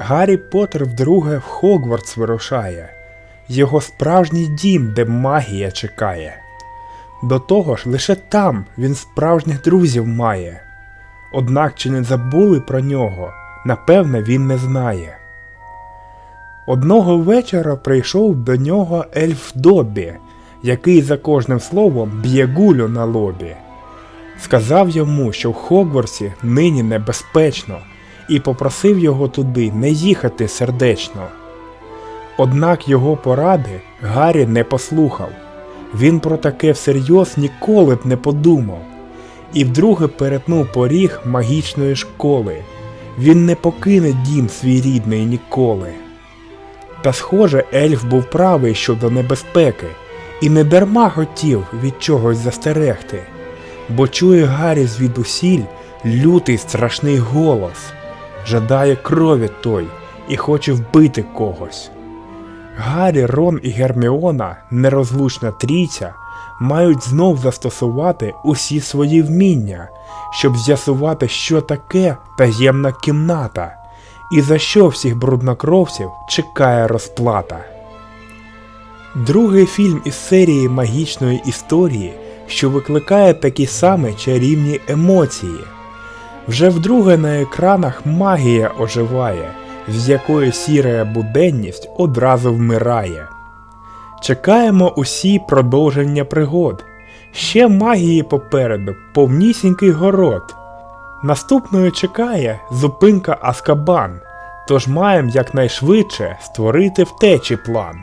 Гаррі Поттер вдруге в Хогвартс вирушає, його справжній дім, де магія чекає. До того ж, лише там він справжніх друзів має. Однак чи не забули про нього, напевне, він не знає. Одного вечора прийшов до нього ельф Добі, який за кожним словом б'є гулю на лобі. Сказав йому, що в Хогвартсі нині небезпечно, і попросив його туди не їхати сердечно. Однак його поради Гаррі не послухав. Він про таке всерйоз ніколи б не подумав. І вдруге перетнув поріг магічної школи. Він не покине дім свій рідний ніколи. Та схоже, ельф був правий щодо небезпеки, і не дарма хотів від чогось застерегти, бо чує Гаррі звідусіль лютий страшний голос, жадає крові той і хоче вбити когось. Гаррі, Рон і Герміона, нерозлучна трійця, мають знов застосувати усі свої вміння, щоб з'ясувати, що таке таємна кімната, і за що всіх бруднокровців чекає розплата. Другий фільм із серії магічної історії, що викликає такі самі чарівні емоції. Вже вдруге на екранах магія оживає, з якої сіра буденність одразу вмирає. Чекаємо усі продовження пригод. Ще магії попереду, повнісінький город. Наступною чекає зупинка Аскабан, тож маємо якнайшвидше створити втечі план.